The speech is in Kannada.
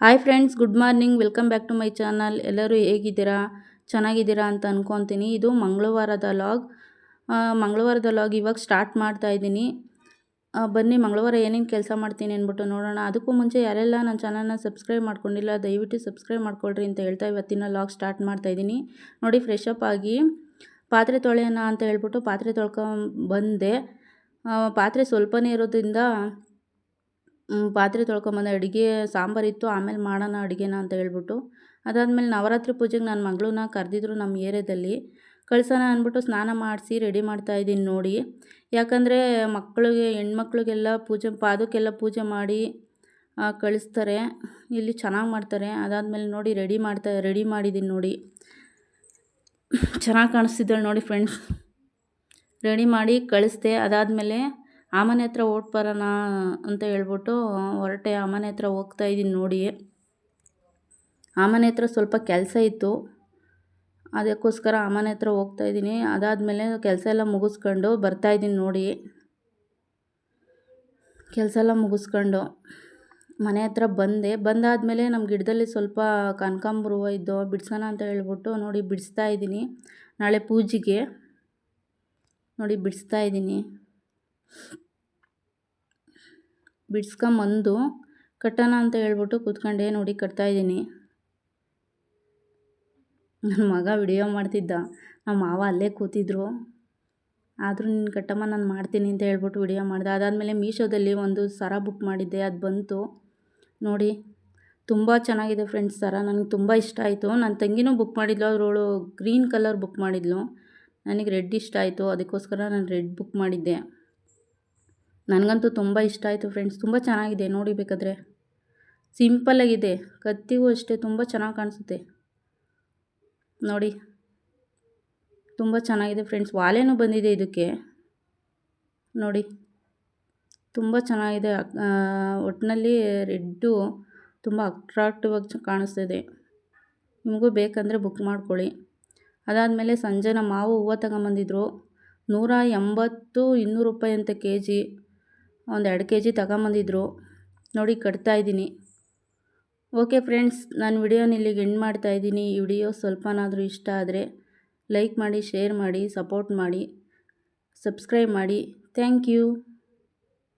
Hi friends, good morning. Welcome back to my channel. ಎಲ್ಲರೂ ಹೇಗಿದ್ದೀರಾ? ಚೆನ್ನಾಗಿದ್ದೀರಾ ಅಂತ ಅಂದ್ಕೊತೀನಿ ಇದು ಮಂಗಳವಾರದ ಲಾಗ್. ಮಂಗಳವಾರದ ಲಾಗ್ ಇವಾಗ ಸ್ಟಾರ್ಟ್ ಮಾಡ್ತಾ ಇದ್ದೀನಿ. ಬನ್ನಿ, ಮಂಗಳವಾರ ಏನೇನು ಕೆಲಸ ಮಾಡ್ತೀನಿ ಅಂದ್ಬಿಟ್ಟು ನೋಡೋಣ. ಅದಕ್ಕೂ ಮುಂಚೆ ಯಾರೆಲ್ಲ ನನ್ನ ಚಾನಲ್ನ ಸಬ್ಸ್ಕ್ರೈಬ್ ಮಾಡ್ಕೊಂಡಿಲ್ಲ, ದಯವಿಟ್ಟು ಸಬ್ಸ್ಕ್ರೈಬ್ ಮಾಡ್ಕೊಳ್ರಿ ಅಂತ ಹೇಳ್ತಾ ಇವತ್ತಿನ ಲಾಗ್ ಸ್ಟಾರ್ಟ್ ಮಾಡ್ತಾ ಇದ್ದೀನಿ. ನೋಡಿ ಫ್ರೆಶ್ ಅಪ್ ಆಗಿ ಪಾತ್ರೆ ತೊಳೆಯೋಣ ಅಂತ ಹೇಳ್ಬಿಟ್ಟು ಪಾತ್ರೆ ತೊಳ್ಕೊಂಬಂದೆ ಪಾತ್ರೆ ಸ್ವಲ್ಪನೇ ಇರೋದ್ರಿಂದ ಪಾತ್ರೆ ತೊಳ್ಕೊಂಬಂದೆ ಅಡುಗೆ ಸಾಂಬಾರಿತ್ತು ಆಮೇಲೆ ಮಾಡೋಣ ಅಡುಗೆನ ಅಂತ ಹೇಳ್ಬಿಟ್ಟು. ಅದಾದಮೇಲೆ ನವರಾತ್ರಿ ಪೂಜೆಗೆ ನನ್ನ ಮಗಳನ್ನ ಕರೆದಿದ್ರು ನಮ್ಮ ಏರಿಯಾದಲ್ಲಿ. ಕಳ್ಸೋಣ ಅಂದ್ಬಿಟ್ಟು ಸ್ನಾನ ಮಾಡಿಸಿ ರೆಡಿ ಮಾಡ್ತಾ ಇದ್ದೀನಿ ನೋಡಿ. ಯಾಕಂದರೆ ಮಕ್ಕಳಿಗೆ ಹೆಣ್ಮಕ್ಳಿಗೆಲ್ಲ ಪೂಜೆ, ಪಾದಕ್ಕೆಲ್ಲ ಪೂಜೆ ಮಾಡಿ ಕಳಿಸ್ತಾರೆ. ಇಲ್ಲಿ ಚೆನ್ನಾಗಿ ಮಾಡ್ತಾರೆ. ಅದಾದಮೇಲೆ ನೋಡಿ ರೆಡಿ ಮಾಡ್ತಾ, ರೆಡಿ ಮಾಡಿದ್ದೀನಿ ನೋಡಿ. ಚೆನ್ನಾಗಿ ಕಾಣಿಸ್ತಿದ್ದಾಳೆ ನೋಡಿ ಫ್ರೆಂಡ್ಸ್. ರೆಡಿ ಮಾಡಿ ಕಳಿಸ್ದೆ. ಅದಾದಮೇಲೆ ಆ ಮನೆ ಹತ್ರ ಓಟ್ ಬರೋಣ ಅಂತ ಹೇಳ್ಬಿಟ್ಟು ಹೊರಟೆ ಆ ಮನೆ ಹತ್ರ ಹೋಗ್ತಾ ಇದ್ದೀನಿ ನೋಡಿ ಆ ಮನೆ ಹತ್ರ ಸ್ವಲ್ಪ ಕೆಲಸ ಇತ್ತು. ಅದಕ್ಕೋಸ್ಕರ ಆ ಮನೆ ಹತ್ರ ಹೋಗ್ತಾ ಇದ್ದೀನಿ. ಅದಾದಮೇಲೆ ಕೆಲಸ ಎಲ್ಲ ಮುಗಿಸ್ಕೊಂಡು ಬರ್ತಾ ಇದ್ದೀನಿ ನೋಡಿ ಕೆಲಸ ಎಲ್ಲ ಮುಗಿಸ್ಕೊಂಡು ಮನೆ ಹತ್ರ ಬಂದೆ. ಬಂದಾದಮೇಲೆ ನಮ್ಮ ಗಿಡದಲ್ಲಿ ಸ್ವಲ್ಪ ಕನಕಾಂಬ್ರ ಹೂವು ಇದ್ದು, ಬಿಡ್ಸೋಣ ಅಂತ ಹೇಳ್ಬಿಟ್ಟು ನೋಡಿ ಬಿಡಿಸ್ತಾ ಇದ್ದೀನಿ. ನಾಳೆ ಪೂಜೆಗೆ ನೋಡಿ ಬಿಡಿಸ್ತಾ ಇದ್ದೀನಿ. ಬಿಡ್ಸ್ಕೊಂಬಂದು ಕಟ್ಟೋಣ ಅಂತ ಹೇಳ್ಬಿಟ್ಟು ಕೂತ್ಕೊಂಡೆ ನೋಡಿ ಕಟ್ತಾ ಇದ್ದೀನಿ. ನನ್ನ ಮಗ ವಿಡಿಯೋ ಮಾಡ್ತಿದ್ದ. ನಮ್ಮ ಮಾವ ಅಲ್ಲೇ ಕೂತಿದ್ರು. ಆದರೂ ನಿನ್ನ ಕಟ್ಟಮ್ಮ, ನಾನು ಮಾಡ್ತೀನಿ ಅಂತ ಹೇಳ್ಬಿಟ್ಟು ವಿಡಿಯೋ ಮಾಡಿದೆ. ಅದಾದಮೇಲೆ ಮೀಶೋದಲ್ಲಿ ಒಂದು ಸರ ಬುಕ್ ಮಾಡಿದ್ದೆ. ಅದು ಬಂತು. ನೋಡಿ, ತುಂಬ ಚೆನ್ನಾಗಿದೆ ಫ್ರೆಂಡ್ಸ್ ಸರ. ನನಗೆ ತುಂಬ ಇಷ್ಟ ಆಯಿತು. ನನ್ನ ತಂಗಿನೂ ಬುಕ್ ಮಾಡಿದ್ಲು. ಅವಳು ಗ್ರೀನ್ ಕಲರ್ ಬುಕ್ ಮಾಡಿದ್ಲು. ನನಗೆ ರೆಡ್ ಇಷ್ಟ ಆಯಿತು. ಅದಕ್ಕೋಸ್ಕರ ನಾನು ರೆಡ್ ಬುಕ್ ಮಾಡಿದ್ದೆ. ನನಗಂತೂ ತುಂಬ ಇಷ್ಟ ಆಯಿತು ಫ್ರೆಂಡ್ಸ್ ತುಂಬ ಚೆನ್ನಾಗಿದೆ ನೋಡಿ ಬೇಕಾದರೆ. ಸಿಂಪಲ್ಲಾಗಿದೆ ಕತ್ತಿಗೂ ಅಷ್ಟೇ ತುಂಬ ಚೆನ್ನಾಗಿ ಕಾಣಿಸುತ್ತೆ. ನೋಡಿ. ತುಂಬ ಚೆನ್ನಾಗಿದೆ ಫ್ರೆಂಡ್ಸ್ ವಾಲೆನೂ ಬಂದಿದೆ ಇದಕ್ಕೆ. ನೋಡಿ. ತುಂಬ ಚೆನ್ನಾಗಿದೆ. ಒಟ್ಟಿನಲ್ಲಿ ರೆಡ್ಡು ತುಂಬ ಅಟ್ರಾಕ್ಟಿವ್ ಆಗಿ ಕಾಣಿಸ್ತಿದೆ. ನಿಮಗೂ ಬೇಕಂದರೆ ಬುಕ್ ಮಾಡ್ಕೊಳ್ಳಿ. ಅದಾದಮೇಲೆ ಸಂಜೆ ನಮ್ಮ ಮಾವು ಹೂವು ತಗೊಂಬಂದಿದ್ರು. ನೂರ ಎಂಬತ್ತು ಇನ್ನೂರು ರೂಪಾಯಿ ಅಂತ ಕೆ ಜಿ ಒಂದು ಎರಡು ಕೆ ಜಿ ತಗೊಂಬಂದಿದ್ರು. ನೋಡಿ ಕಟ್ತಾ ಇದ್ದೀನಿ. ಓಕೆ ಫ್ರೆಂಡ್ಸ್, ನಾನು ವಿಡಿಯೋನ ಇಲ್ಲಿಗೆ ಎಂಡ್ ಮಾಡ್ತಾ ಇದ್ದೀನಿ. ಈ ವಿಡಿಯೋ ಸ್ವಲ್ಪನಾದರೂ ಇಷ್ಟ ಆದರೆ ಲೈಕ್ ಮಾಡಿ, ಶೇರ್ ಮಾಡಿ, ಸಪೋರ್ಟ್ ಮಾಡಿ, ಸಬ್ಸ್ಕ್ರೈಬ್ ಮಾಡಿ. Thank you.